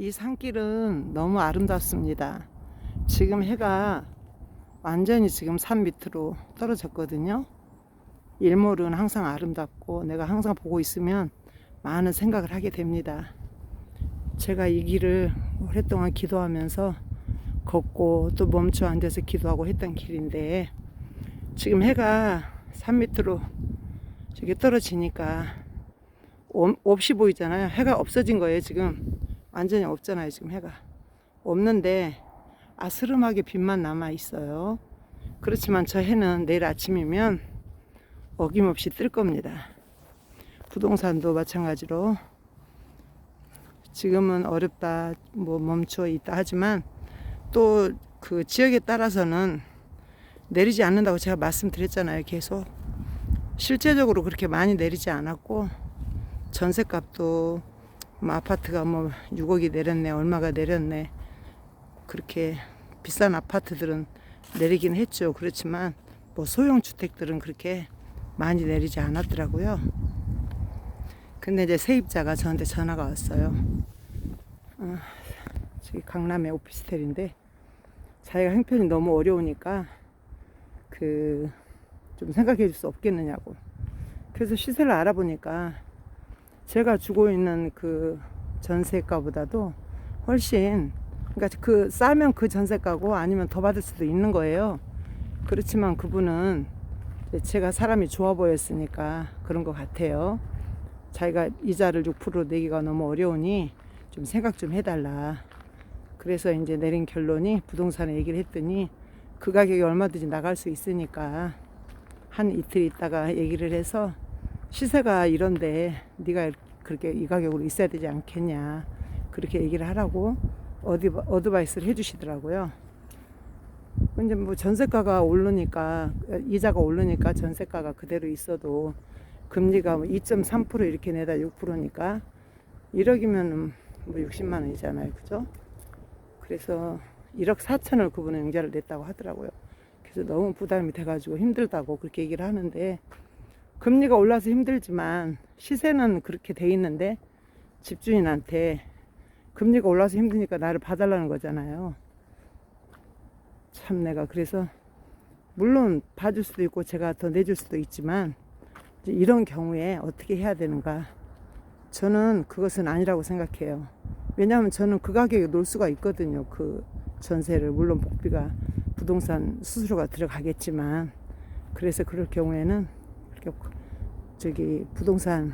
이 산길은 너무 아름답습니다. 지금 해가 완전히 지금 산 밑으로 떨어졌거든요. 일몰은 항상 아름답고 내가 항상 보고 있으면 많은 생각을 하게 됩니다. 제가 이 길을 오랫동안 기도하면서 걷고 또 멈춰 앉아서 기도하고 했던 길인데 지금 해가 산 밑으로 저기 떨어지니까 옴- 없이 보이잖아요. 해가 없어진 거예요, 지금. 완전히 없잖아요, 지금 해가. 없는데 아스름하게 빛만 남아 있어요. 그렇지만 저 해는 내일 아침이면 어김없이 뜰 겁니다. 부동산도 마찬가지로 지금은 어렵다, 뭐 멈춰 있다 하지만 또 그 지역에 따라서는 내리지 않는다고 제가 말씀드렸잖아요, 계속. 실제적으로 그렇게 많이 내리지 않았고 전세값도 뭐 아파트가 뭐 6억이 내렸네, 얼마가 내렸네. 그렇게 비싼 아파트들은 내리긴 했죠. 그렇지만 뭐 소형 주택들은 그렇게 많이 내리지 않았더라고요. 근데 이제 세입자가 저한테 전화가 왔어요. 어, 저기 강남의 오피스텔인데 자기가 형편이 너무 어려우니까 그 좀 생각해 줄 수 없겠느냐고. 그래서 시세를 알아보니까 제가 주고 있는 그 전세가보다도 훨씬 그러니까 그 싸면 그 전세가고 아니면 더 받을 수도 있는 거예요. 그렇지만 그분은 제가 사람이 좋아 보였으니까 그런 것 같아요. 자기가 이자를 6% 내기가 너무 어려우니 좀 생각 좀 해달라. 그래서 이제 내린 결론이 부동산에 얘기를 했더니 그 가격이 얼마든지 나갈 수 있으니까 한 이틀 있다가 얘기를 해서 시세가 이런데 네가 그렇게 이 가격으로 있어야 되지 않겠냐 그렇게 얘기를 하라고 어디 어드바이스를 해주시더라고요. 근데 뭐 전세가가 오르니까 이자가 오르니까 전세가가 그대로 있어도 금리가 뭐2.3% 이렇게 내다 6%니까 1억이면 뭐 60만 원이잖아요, 그죠? 그래서 1억 4천을 그분은 융자를 냈다고 하더라고요. 그래서 너무 부담이 돼가지고 힘들다고 그렇게 얘기를 하는데 금리가 올라서 힘들지만 시세는 그렇게 돼 있는데 집주인한테 금리가 올라서 힘드니까 나를 봐달라는 거잖아요. 참 내가 그래서 물론 봐줄 수도 있고 제가 더 내줄 수도 있지만 이런 경우에 어떻게 해야 되는가 저는 그것은 아니라고 생각해요. 왜냐하면 저는 그 가격에 놓을 수가 있거든요. 그 전세를 물론 복비가 부동산 수수료가 들어가겠지만 그래서 그럴 경우에는 저기 부동산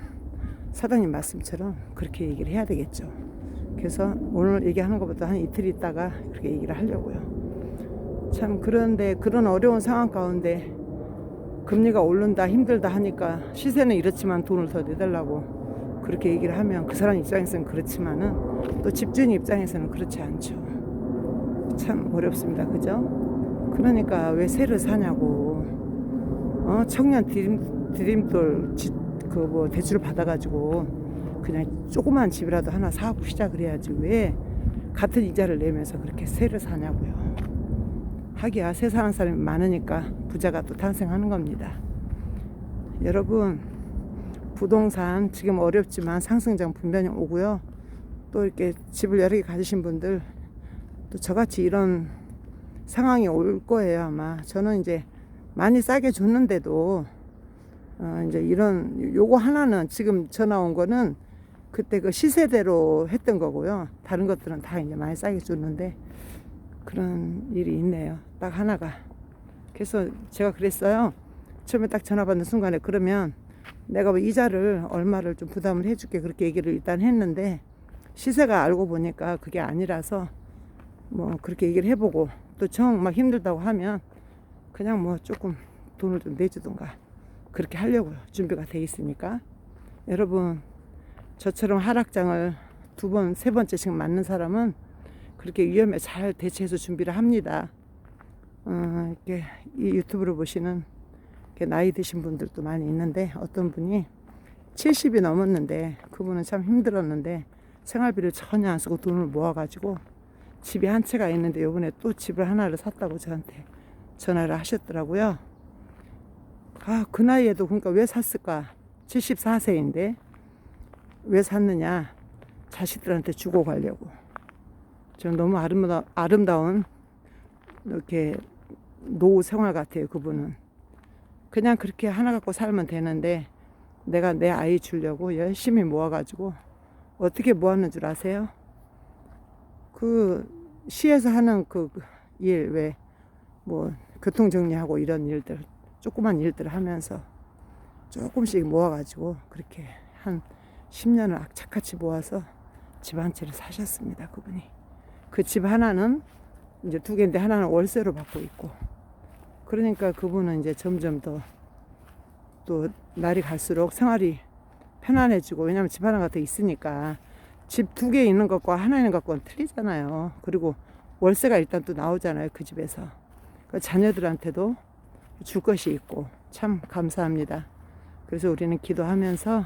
사장님 말씀처럼 그렇게 얘기를 해야 되겠죠. 그래서 오늘 얘기하는 것보다 한 이틀 있다가 그렇게 얘기를 하려고요. 참 그런데 그런 어려운 상황 가운데 금리가 오른다 힘들다 하니까 시세는 이렇지만 돈을 더 내달라고 그렇게 얘기를 하면 그 사람 입장에서는 그렇지만은 또 집주인 입장에서는 그렇지 않죠. 참 어렵습니다. 그죠? 그러니까 왜 새를 사냐고. 어, 청년 드림, 드림돌 그 뭐 대출을 받아가지고 그냥 조그만 집이라도 하나 사고 시작을 해야지 왜 같은 이자를 내면서 그렇게 새를 사냐고요. 하기야 새 사는 사람이 많으니까 부자가 또 탄생하는 겁니다. 여러분 부동산 지금 어렵지만 상승장 분명히 오고요. 또 이렇게 집을 여러 개 가지신 분들 또 저같이 이런 상황이 올 거예요 아마 저는 이제 많이 싸게 줬는데도 어 이제 이런 요거 하나는 지금 전화 온 거는 그때 그 시세대로 했던 거고요. 다른 것들은 다 이제 많이 싸게 줬는데 그런 일이 있네요. 딱 하나가. 그래서 제가 그랬어요. 처음에 딱 전화 받는 순간에 그러면 내가 뭐 이자를 얼마를 좀 부담을 해줄게 그렇게 얘기를 일단 했는데 시세가 알고 보니까 그게 아니라서 뭐 그렇게 얘기를 해보고 또 정 막 힘들다고 하면 그냥 뭐 조금 돈을 좀 내주던가 그렇게 하려고요 준비가 돼 있으니까 여러분 저처럼 하락장을 두 번 세 번째씩 맞는 사람은 그렇게 위험에 잘 대처해서 준비를 합니다 어, 이렇게 이 유튜브를 보시는 나이 드신 분들도 많이 있는데 어떤 분이 70이 넘었는데 그분은 참 힘들었는데 생활비를 전혀 안 쓰고 돈을 모아가지고 집이 한 채가 있는데 요번에 또 집을 하나를 샀다고 저한테 전화를 하셨더라고요. 아, 그 나이에도 그러니까 왜 샀을까? 74세인데 왜 샀느냐? 자식들한테 주고 가려고. 좀 너무 아름다, 아름다운 이렇게 노후 생활 같아요. 그분은 그냥 그렇게 하나 갖고 살면 되는데 내가 내 아이 주려고 열심히 모아가지고 어떻게 모았는 줄 아세요? 그 시에서 하는 그 일 왜 뭐 교통 정리하고 이런 일들 조그만 일들 하면서 조금씩 모아가지고 그렇게 한 10년을 악착같이 모아서 집 한 채를 사셨습니다. 그분이 그 집 하나는 이제 두 개인데 하나는 월세로 받고 있고 그러니까 그분은 이제 점점 더 또 날이 갈수록 생활이 편안해지고 왜냐면 집 하나가 더 있으니까 집 두 개 있는 것과 하나 있는 것과는 틀리잖아요. 그리고 월세가 일단 또 나오잖아요. 그 집에서. 그 자녀들한테도 줄 것이 있고 참 감사합니다. 그래서 우리는 기도하면서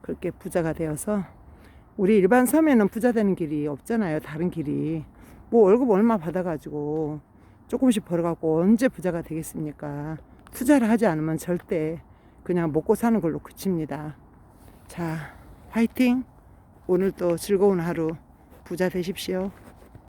그렇게 부자가 되어서 우리 일반 섬에는 부자 되는 길이 없잖아요. 다른 길이. 뭐 월급 얼마 받아가지고 조금씩 벌어갖고 언제 부자가 되겠습니까? 투자를 하지 않으면 절대 그냥 먹고 사는 걸로 그칩니다. 자, 화이팅! 오늘 또 즐거운 하루 부자 되십시오.